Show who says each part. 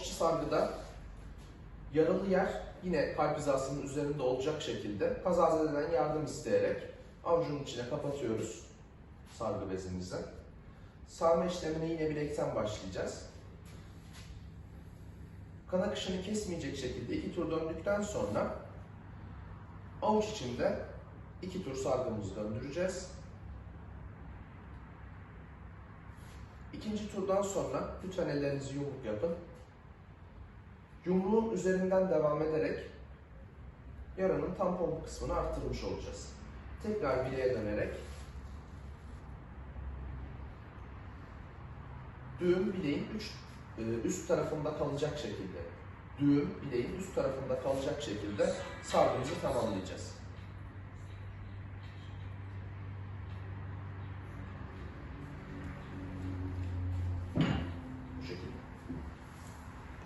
Speaker 1: İçi sargıda yaralı yer yine kalp hizasının üzerinde olacak şekilde kazazededen yardım isteyerek avucun içine kapatıyoruz sargı bezimizi. Sarma işlemine yine bilekten başlayacağız. Kan akışını kesmeyecek şekilde iki tur döndükten sonra avuç içinde iki tur sargımızı döndüreceğiz. İkinci turdan sonra lütfen ellerinizi yumruk yapın. Yumruğun üzerinden devam ederek yaranın tampon kısmını arttırmış olacağız. Tekrar bileğe dönerek düğüm bileğin üç, e, üst tarafında kalacak şekilde düğüm bileğin üst tarafında kalacak şekilde sargımızı tamamlayacağız.